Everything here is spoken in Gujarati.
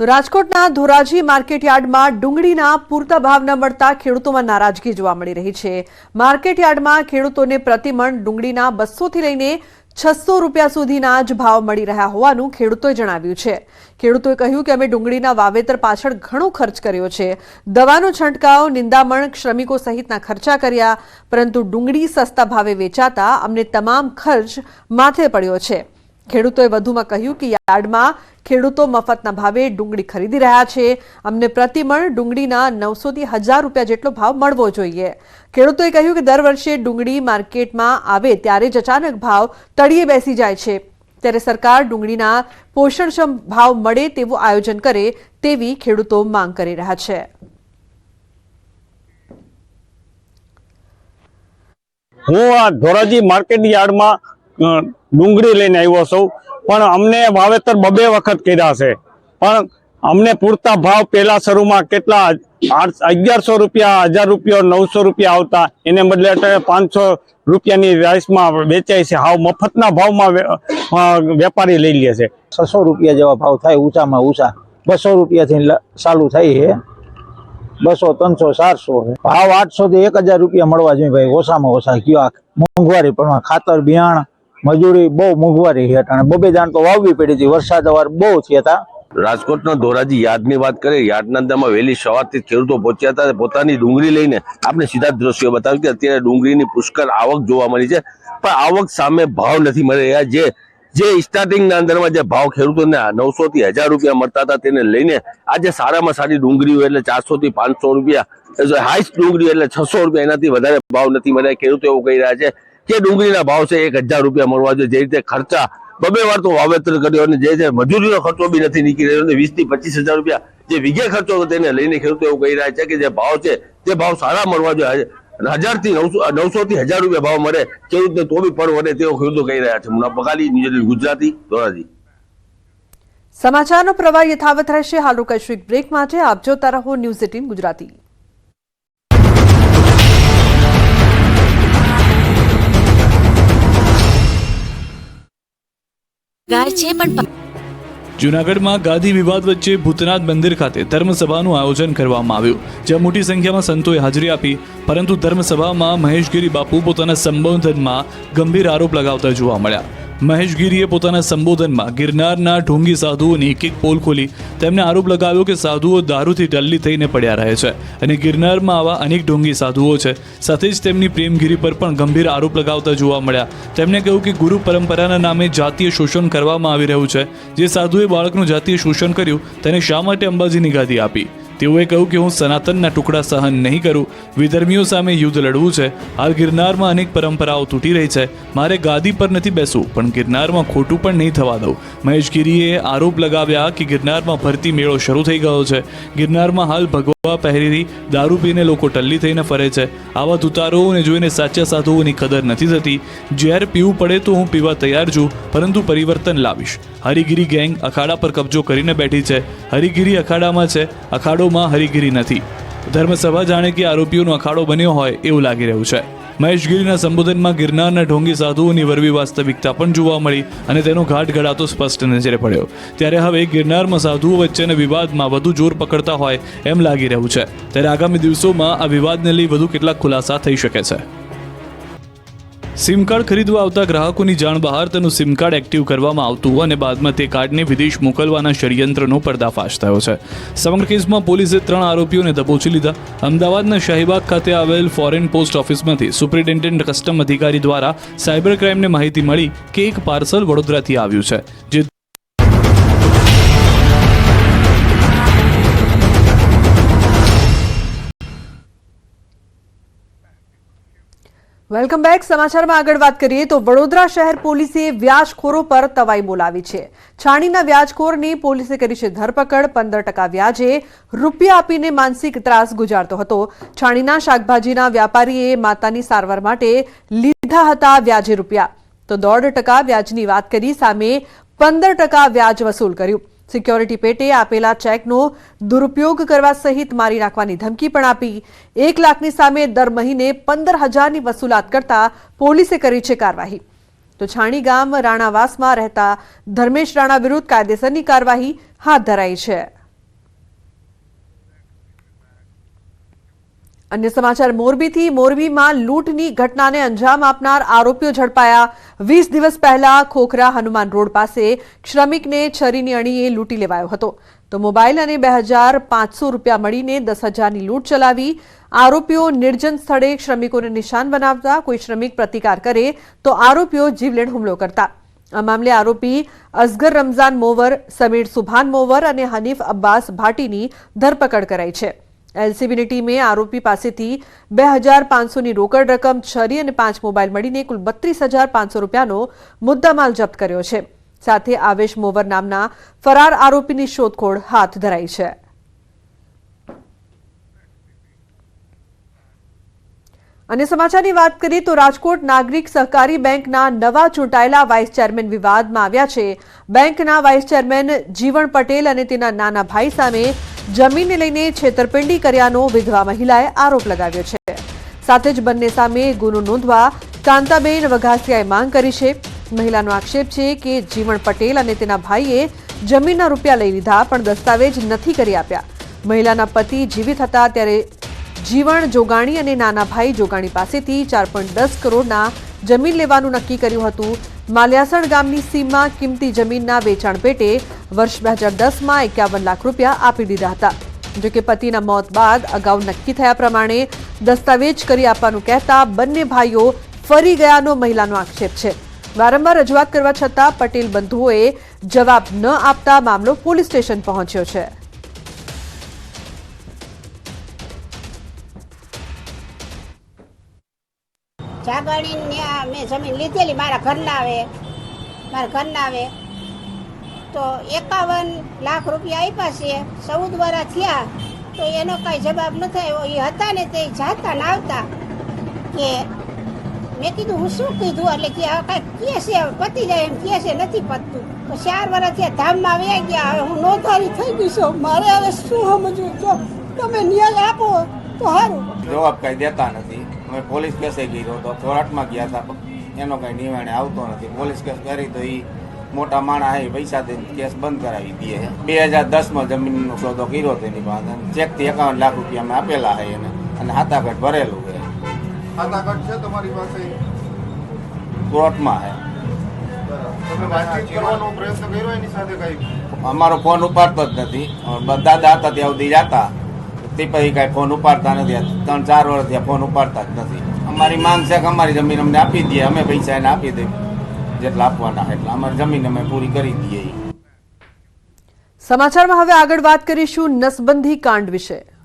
તો રાજકોટના ધોરાજી માર્કેટયાર્ડમાં ડુંગળીના પૂરતા ભાવ ન મળતા ખેડૂતોમાં નારાજગી જોવા મળી રહી છે. માર્કેટયાર્ડમાં ખેડૂતોને પ્રતિમણ ડુંગળીના બસોથી લઈને છસો રૂપિયા સુધીના જ ભાવ મળી રહ્યા હોવાનું ખેડૂતોએ જણાવ્યું છે. ખેડૂતોએ કહ્યું કે અમે ડુંગળીના વાવેતર પાછળ ઘણો ખર્ચ કર્યો છે. દવાનો છંટકાવ, નિંદામણ, શ્રમિકો સહિતના ખર્ચા કર્યા, પરંતુ ડુંગળી સસ્તા ભાવે વેચાતા અમને તમામ ખર્ચ માથે પડ્યો છે. ખેડૂતોએ વધુમાં કહ્યું કે યાર્ડમાં ખેડૂતો મફતના ભાવે ડુંગળી ખરીદી રહ્યા છે. અમને પ્રતિમણ ડુંગળીના નવસોથી હજાર રૂપિયા જેટલો ભાવ મળવો જોઈએ. ખેડૂતોએ કહ્યું કે દર વર્ષે ડુંગળી માર્કેટમાં આવે ત્યારે જ અચાનક ભાવ તળિયે બેસી જાય છે. ત્યારે સરકાર ડુંગળીના પોષણક્ષમ ભાવ મળે તેવું આયોજન કરે તેવી ખેડૂતો માંગ કરી રહ્યા છે. હું આ ધોરાજી માર્કેટ યાર્ડમાં ડુંગળી લઈને આવ્યો છું. પણ અમને વાવેતર બબે વખત કર્યા છે. પણ અમને પૂરતા ભાવ પહેલા શરૂમાં કેટલા? અગિયારસો રૂપિયા, હજાર રૂપિયા, નવસો રૂપિયા આવતા. એને બદલે પાંચસો રૂપિયાની રાઈસમાં વેચાય છે. હાવ મફતના ભાવમાં વેપારી લઈ લે છે. છસો રૂપિયા જેવા ભાવ થાય, ઊંચામાં ઊંચા. બસો રૂપિયાથી ચાલુ થાય છે. બસો, ત્રણસો, ચારસો. ભાવ આઠસો થી એક હજાર રૂપિયા મળવા જોઈએ ભાઈ. ઓછામાં ઓછા કયો મોંઘવારી પણ ખાતર, બિયાણ મજૂરી બહુ મોંઘવારી છે અને બબે દાણ તો વાવવી પડી હતી વરસાદ અવાર બહુ થયા હતા રાજકોટના ધોરાજી યાદની વાત કરીએ યાદના અંદરમાં વહેલી સવારથી ખેડૂતો પહોંચ્યા હતા. પોતાની ડુંગળી લઈને આપણે સીધા દ્રશ્યો બતાવ્યું કે અત્યારે ડુંગળીની પુષ્કળ આવક જોવા મળી છે. પણ આવક સામે ભાવ નથી મળી રહ્યા. જે જે સ્ટાર્ટિંગના અંદરમાં જે ભાવ ખેડૂતોને નવસો થી હજાર રૂપિયા મળતા હતા તેને લઈને આજે સારામાં સારી ડુંગળી એટલે ચારસો થી પાંચસો રૂપિયા હાઈસ્ટ ડુંગળી એટલે છસો રૂપિયા. એનાથી વધારે ભાવ નથી મળ્યા. ખેડૂતો એવું કહી રહ્યા છે કે ડુંગળીના ભાવ છે એક હજાર રૂપિયા મળવા જોઈએ. જે રીતે ખર્ચા બબે વાર તો વાવેતર કર્યો અને જે છે મજૂરીનો ખર્ચો બી નથી નીકળી રહ્યો. અને વીસથી પચીસ હજાર રૂપિયા જે વીઘે ખર્ચો તેને લઈને ખેડૂતો એવું કહી રહ્યા છે કે જે ભાવ છે તે ભાવ સારા મળવા જોઈએ. હજારથી નવસો નવસો થી હજાર રૂપિયા ભાવ મળે ખેડૂતને તો બી પર વડે તેઓ ખેડૂતો કહી રહ્યા છે. મુના બગાલી ન્યૂઝ ગુજરાતી, ધોરાજી. સમાચારનો પ્રવાહ યથાવત રહેશે. હાલ રોકાઈશું એક બ્રેક માટે આપ જોતા રહો ન્યૂઝ એટીન ગુજરાતી. ગાય છે પણ જુનાગઢમાં ગાદી વિવાદ વચ્ચે ભૂતનાથ મંદિર ખાતે ધર્મસભાનું આયોજન કરવામાં આવ્યું, જ્યાં મોટી સંખ્યામાં સંતોએ હાજરી આપી, પરંતુ ધર્મસભામાં મહેશગીરી બાપુ પોતાના સંબોધનમાં ગંભીર આરોપ લગાવતા જોવા મળ્યા. મહેશગીરીએ પોતાના સંબોધનમાં ગિરનારના ઢોંગી સાધુઓની એક એક પોલ ખોલી. તેમને આરોપ લગાવ્યો કે સાધુઓ દારૂથી ટલ્લી થઈને પડ્યા રહે છે અને ગિરનારમાં આવા અનેક ઢોંગી સાધુઓ છે. સાથે જ તેમની પ્રેમગીરી પર પણ ગંભીર આરોપ લગાવતા જોવા મળ્યા. તેમણે કહ્યું કે ગુરુ પરંપરાના નામે જાતીય શોષણ કરવામાં આવી રહ્યું છે. જે સાધુએ બાળકનું જાતીય શોષણ કર્યું, તેને શા માટે અંબાજીની ગાદી આપી? તેઓએ કહ્યું કે હું સનાતનના ટુકડા સહન નહીં કરું. વિધર્મીઓ સામે યુદ્ધ લડવું છે. હાલ ગિરનારમાં અનેક પરંપરાઓ તૂટી રહી છે. મારે ગાદી પર નથી બેસવું, પણ ગિરનારમાં ખોટું પણ નહીં થવા દઉં. મહેશ મહેશગીરીએ આરોપ લગાવ્યા કે ગિરનારમાં ભરતી મેળો શરૂ થઈ ગયો છે. ગિરનારમાં હાલ ભગવા પહેરી દારૂ પીને લોકો ટલ્લી થઈને ફરે છે. આવા તુતારોને જોઈને સાચા સાધુઓની કદર નથી થતી. જ્યારે પીવું પડે તો હું પીવા તૈયાર છું, પરંતુ પરિવર્તન લાવીશ. હરિગીરી ગેંગ અખાડા પર કબજો કરીને બેઠી છે. હરિગીરી અખાડામાં છે, અખાડોમાં હરિગીરી નથી. ધર્મસભા જાણે કે આરોપીઓનો અખાડો બન્યો હોય એવું લાગી રહ્યું છે. મહેશગીરીના સંબોધનમાં ગિરનારના ઢોંગી સાધુઓની વરવી વાસ્તવિકતા પણ જોવા મળી અને તેનો ઘાટ ઘડાતો સ્પષ્ટ નજરે પડ્યો. ત્યારે હવે ગિરનારમાં સાધુઓ વચ્ચેના વિવાદમાં વધુ જોર પકડતા હોય એમ લાગી રહ્યું છે. ત્યારે આગામી દિવસોમાં આ વિવાદને લઈ વધુ કેટલાક ખુલાસા થઈ શકે છે. સિમ કાર્ડ ખરીદવા આવતા ગ્રાહકોની જાણ બહાર તેનું સિમ કાર્ડ એક્ટિવ કરવામાં આવતું અને બાદમાં તે કાર્ડને વિદેશ મોકલવાના ષડયંત્રનો પર્દાફાશ થયો છે. સમગ્ર કેસમાં પોલીસે ત્રણ આરોપીઓને દબોચી લીધા. અમદાવાદના શાહીબાગ ખાતે આવેલ ફોરેન પોસ્ટ ઓફિસમાંથી સુપ્રિન્ટેન્ડન્ટ કસ્ટમ અધિકારી દ્વારા સાયબર ક્રાઇમને માહિતી મળી કે એક પાર્સલ વડોદરાથી આવ્યું છે, જે વેલકમ બેક. સમાચારમાં આગળ વાત કરીએ તો વડોદરા શહેર પોલીસે વ્યાજખોરો પર તવાઈ બોલાવી છે. છાણીના વ્યાજખોરની પોલીસે કરી છે ધરપકડ. પંદર ટકા વ્યાજે રૂપિયા આપીને માનસિક ત્રાસ ગુજારતો હતો. છાણીના શાકભાજીના વ્યાપારીએ માતાની સારવાર માટે લીધા હતા વ્યાજે રૂપિયા. તો દોઢ ટકા વ્યાજની વાત કરી, સામે પંદર ટકા વ્યાજ વસૂલ કર્યું. સિક્યોરિટી પેટે આપેલા ચેકનો દુરુપયોગ કરવા સહિત મારી નાખવાની ધમકી પણ આપી. એક લાખની સામે દર મહિને પંદર હજારની વસૂલાત કરતા પોલીસે કરી છે કાર્યવાહી. તો છાણી ગામ રાણાવાસમાં રહેતા ધર્મેશ રાણા વિરુદ્ધ કાયદેસરની કાર્યવાહી હાથ ધરાઈ છે. અન્ય સમાચાર, મોરબીથી મોરબીમાં લૂંટની ઘટનાને અંજામ આપનાર આરોપીઓ ઝડપાયા. વીસ દિવસ પહેલા ખોખરા હનુમાન રોડ પાસે શ્રમિકને છરીની અણીએ લૂંટી લેવાયો હતો. તો મોબાઈલ અને બે હજાર પાંચસો રૂપિયા મળીને દસ હજારની લૂંટ ચલાવી આરોપીઓ નિર્જન સ્થળે શ્રમિકોને નિશાન બનાવતા કોઈ શ્રમિક પ્રતિકાર કરે તો આરોપીઓ જીવલેણ હુમલો કરતા. આ મામલે આરોપી અસગર રમઝાન મોવર, સમીર સુભાન મોવર અને હનીફ અબ્બાસ ભાટીની ધરપકડ કરાઈ છે. એલસીબીની ટીમે આરોપી પાસેથી બે હજાર પાંચસોની રોકડ રકમ, છરી અને પાંચ મોબાઈલ મળીને કુલ બત્રીસ હજાર પાંચસો રૂપિયાનો મુદ્દામાલ જપ્ત કર્યો છે. સાથે આવેશ મોવર નામના ફરાર આરોપીની શોધખોળ હાથ ધરાઈ છે. અને સમાચારની વાત કરીએ તો રાજકોટ નાગરિક સહકારી બેંકના નવા ચૂંટાયેલા વાઇસ ચેરમેન વિવાદમાં આવ્યા છે. બેંકના વાઇસ ચેરમેન જીવણ પટેલ અને તેના નાના ભાઈ સામે જમીનને લઈને છેતરપિંડી કર્યાનો વિધવા મહિલાએ આરોપ લગાવ્યો છે. સાથે જ બંને સામે ગુનો નોંધવા કાંતાબેન વઘાસિયાએ માંગ કરી છે. મહિલાનો આક્ષેપ છે કે જીવણ પટેલ અને તેના ભાઈએ જમીનના રૂપિયા લઈ લીધા પણ દસ્તાવેજ નથી કરી આપ્યા. મહિલાના પતિ જીવિત હતા ત્યારે જીવણ જોગાણી અને નાના ભાઈ જોગાણી પાસેથી ચાર પોઈન્ટ દસ કરોડના જમીન લેવાનું નક્કી કર્યું હતું. માલ્યાસણ ગામની સીમમાં કિંમતી જમીનના વેચાણ પેટે વર્ષ બે હજાર દસમાં એકાવન લાખ રૂપિયા આપી દીધા હતા. જોકે પતિના મોત બાદ અગાઉ નક્કી થયા પ્રમાણે દસ્તાવેજ કરી આપવાનું કહેતા બંને ભાઈઓ ફરી ગયાનો મહિલાનો આક્ષેપ છે. વારંવાર રજૂઆત કરવા છતાં પટેલ બંધુઓએ જવાબ ન આપતા મામલો પોલીસ સ્ટેશન પહોંચ્યો છે. જાગરણી મેં જમીન લીધેલી મારા ઘરના આવે મારા ઘરના આવે તો એકાવન લાખ રૂપિયા આપ્યા છે, ચૌદ વર્ષ થયા, તો એનો કાંઈ જવાબ ન થયો. એ હતા ને તે જાતા ને આવતા. કે મેં કીધું, હું શું કીધું? એટલે કે આ કાંઈ કે છે પતી જાય એમ કે છે, નથી પતતું તો ચાર વર્ષ થયા, ધામમાં વયા ગયા, હવે હું નોંધારી થઈ ગઈ છું. મારે હવે શું સમજવું? જો તમે ન્યાય આપો, તો સારું જવાબ કઈ દેતા નથી. અમે પોલીસ કેસે ગયો તો થોરાટમાં ગયા હતા એનો કંઈ નિવાણે આવતો નથી. પોલીસ કેસ કરી તો એ મોટા માણા હે પૈસા દઈને કેસ બંધ કરાવી દે બે હજાર દસમાં જમીનનો સોદો કર્યો હતો એની પાસે ચેકથી એકાવન લાખ રૂપિયા અમે આપેલા છે એને અને હાથાઘટ ભરેલું છે આધાર છે તમારી પાસે? કોર્ટમાં છે કર્યો અમારો ફોન ઉપાડતો જ નથી. દાદા હતા ત્યાં સુધી જતા. તે પછી કાંઈ ફોન ઉપાડતા નથી. ત્રણ ચાર વર્ષ થયા ફોન ઉપાડતા જ નથી. અમારી માંગ છે કે અમારી જમીન અમને આપી દઈએ. અમે પૈસા એને આપી દઈએ. જેટલા આપવાના એટલા. અમારી જમીન અમે પૂરી કરી દઈએ. સમાચારમાં હવે આગળ વાત કરીશું નસબંધી કાંડ વિશે.